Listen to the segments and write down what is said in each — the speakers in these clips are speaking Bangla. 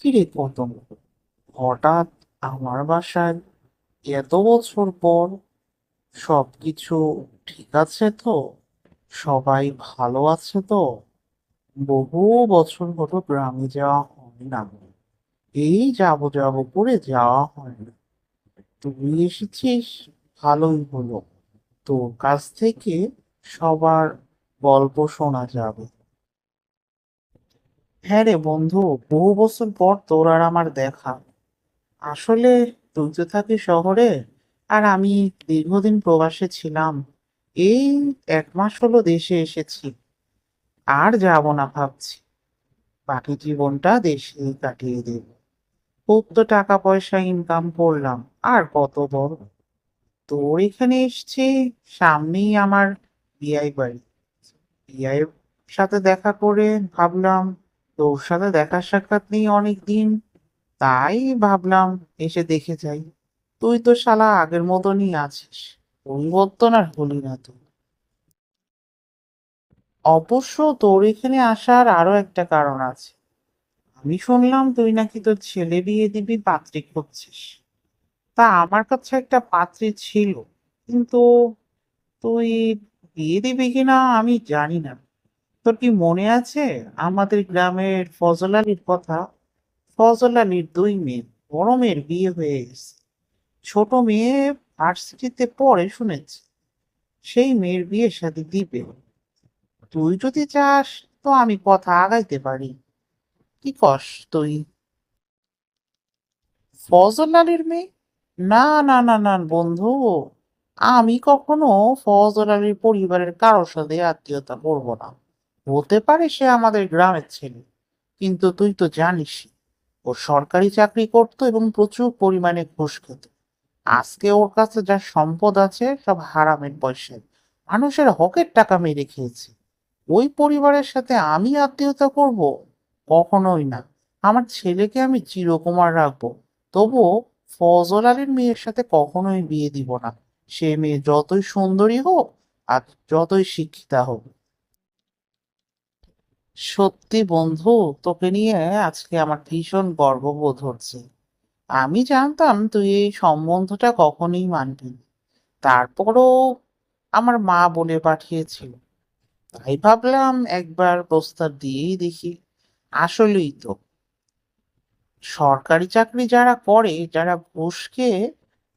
কিরে কদম হঠাৎ আমার বাসায় এত বছর পর সবকিছু ঠিক আছে তো? সবাই ভালো আছে তো? বহু বছর হলো গ্রামে যাওয়া হয় না। এই যাব যাব করে যাওয়া হয় না। তুই এসেছিস? ভালোই হলো। তোর কাছ থেকে সবার গল্প শোনা যাবে। হ্যাঁ রে বন্ধু, বহু বছর পর তোর আর আমার দেখা। আসলে তুই তো থাকিস শহরে, আর আমি দীর্ঘদিন প্রবাসে ছিলাম। এই এক মাস হলো দেশে এসেছি। আর যাব না ভাবছি। বাকি জীবনটা দেশেই কাটিয়ে দেব। খুব তো টাকা পয়সা ইনকাম করলাম, আর কত বড়। তোর এখানে এসেছি, সামনেই আমার বিয়াই বাড়ি। বিয়াইয়ের সাথে দেখা করে ভাবলাম তোর সাথে দেখা সাক্ষাৎ নেই অনেকদিন। তাই ভাবলাম এসে দেখে যাই। তুই তো শালা আগের মতনই আছিস। পরিবর্তন আর হলি না তুই। অবশ্য তোর এখানে আসার আরও একটা কারণ আছে। আমি শুনলাম তুই নাকি তোর ছেলে বিয়ে দিবি, পাত্রী খুঁজছিস। তা আমার কাছে একটা পাত্রী ছিল, কিন্তু তুই বিয়ে দিবি কিনা আমি জানি না। তোর কি মনে আছে? আমাদের গ্রামের ফজল আলীর কথা। ফজল আলীর দুই মেয়ে, বড় মেয়ের বিয়ে হয়ে গেছে। ছোট মেয়ে ভার্সিটিতে পড়ে শুনেছি। সেই মেয়ের বিয়ের সাথে দিবে। তুই যদি চাস তো আমি কথা আগাইতে পারি। কি কস তুই? ফজল আলীর মেয়ে? না না না না, বন্ধু। আমি কখনো ফজল আলীর পরিবারের কারোর সাথে আত্মীয়তা করব না। হতে পারে সে আমাদের গ্রামের ছেলে, কিন্তু তুই তো জানিস, ও সরকারি চাকরি করতো এবং প্রচুর পরিমাণে ঘুষ খেত। আজকে ওর কাছে যা সম্পদ আছে সব হারামের পয়সায় মানুষের হকের টাকা মেরে খেয়েছে। ওই পরিবারের সাথে আমি আত্মীয়তা করব? কখনোই না। আমার ছেলেকে আমি চিরকুমার রাখব। তবুও ফজল আলীর মেয়ের সাথে কখনোই বিয়ে দিব না। সে মেয়ে যতই সুন্দরী হোক আর যতই শিক্ষিতা হোক। সত্যি বন্ধু, তোকে নিয়ে আজকে আমার ভীষণ গর্ববোধ হচ্ছে। আমি জানতাম তুই এই সম্বন্ধটা কখনোই মানবি। তারপরও আমার মা বলে পাঠিয়েছিল। তাই ভাবলাম একবার প্রস্তাব দিয়েই দেখি, আসলেই তো। সরকারি চাকরি যারা করে, যারা ঘুষ খেয়ে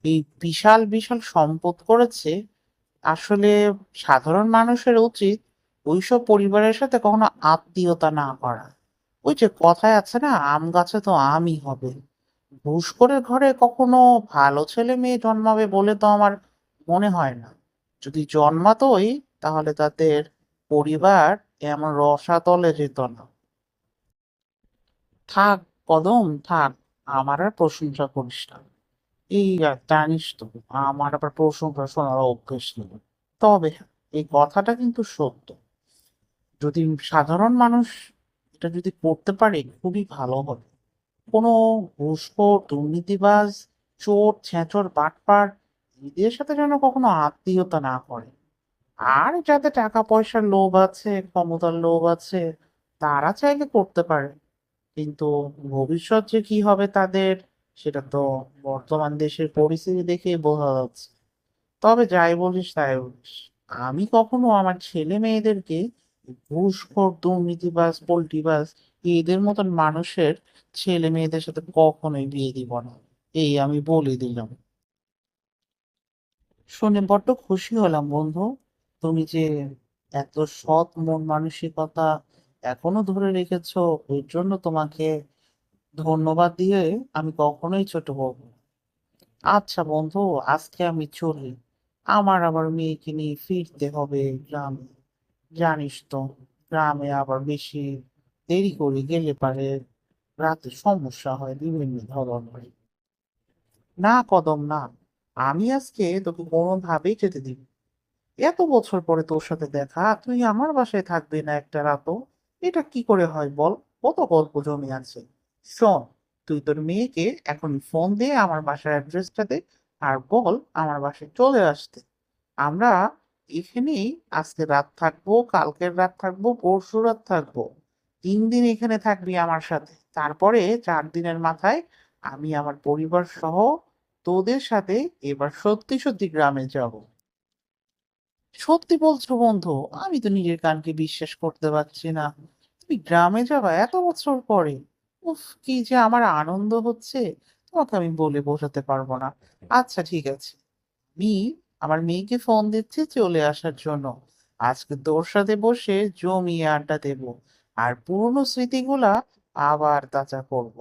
এই বিশাল বিশাল সম্পদ করেছে, আসলে সাধারণ মানুষের উচিত ওইসব পরিবারের সাথে কখনো আত্মীয়তা না করা। ওই যে কথায় আছে না, আম গাছে তো আমই হবে। ঘুষখোরের ঘরে কখনো ভালো ছেলে মেয়ে জন্মাবে বলে তো আমার মনে হয় না। যদি জন্মাতোই, তাহলে তাদের পরিবার এমন রসাতলে যেত না। থাক, কদম, থাক, আমার আর প্রশংসা করিস না। এই জানিস তো, আমার আবার প্রশংসা শোনার অভ্যেস নেই। তবে এই কথাটা কিন্তু সত্য। যদি সাধারণ মানুষ এটা যদি করতে পারে, খুবই ভালো হবে। কোনো ঘুষখোর দুর্নীতিবাজ, চোর ছেঁচড় বাটপার, এদের সাথে যেন কখনো আত্মীয়তা না করে। আর যাদের টাকা পয়সার লোভ আছে, ক্ষমতার লোভ আছে, তারা চাইলে করতে পারে। কিন্তু ভবিষ্যৎ যে কি হবে তাদের, সেটা তো বর্তমান দেশের পরিস্থিতি দেখেই বোঝা যাচ্ছে। তবে যাই বলিস, তাই বলিস। আমি কখনো আমার ছেলে মেয়েদেরকে ঘুষখোর দুর্নীতিবাজ পোল্টিবাজ এদের মতন মানুষের ছেলে মেয়েদের সাথে কখনোই বিয়ে দিব না। এই আমি বলে দিলাম। শুনে বড্ড খুশি হলাম, বন্ধু। তুমি যে এত সৎ, মন মানসিকতা এখনও ধরে রেখেছো, এর জন্য তোমাকে ধন্যবাদ দিয়ে আমি কখনোই ছোট হব। আচ্ছা বন্ধু, আজকে আমি চলি। আমার আবার মেয়েকে নিয়ে ফিরতে হবে গ্রামে। জানিস তো, গ্রামে আবার বেশি দেরি করে গেলে পারে রাতে সমস্যা হয় বিভিন্ন ধরনের। না কদম, না, আমি আজকে তোকে কোনোভাবেই যেতে দিব এত বছর পরে তোর সাথে দেখা, তুই আমার বাসায় থাকবি না একটা রাতও? এটা কি করে হয় বল? কত গল্প জমে আছে। শোন, তুই তোর মেয়েকে এখন ফোন দিয়ে আমার বাসার অ্যাড্রেসটা দে, আর বল আমার বাসায় চলে আসতে। আমরা এখানেই আজকে রাত থাকব, কালকের রাত থাকব, পরশু রাত থাকব। তিন দিন এখানে থাকবি আমার সাথে। তারপরে চার দিনের মাথায় আমি আমার পরিবার সহ তোদের সাথে এবার সত্যি সত্যি গ্রামে যাব। সত্যি বলছো বন্ধু, আমি তো নিজের কানকে বিশ্বাস করতে পারছি না। তুমি গ্রামে যাবা এত বছর পরে। উফ, কি যে আমার আনন্দ হচ্ছে। তোমাকে আমি বলে বোঝাতে পারব না। আচ্ছা ঠিক আছে। আমি আমার মেয়েকে ফোন দিচ্ছে চলে আসার জন্য। আজকে তোর সাথে বসে জমিয়ে আড্ডা দেবো। আর পুরনো স্মৃতিগুলা আবার তাজা করব।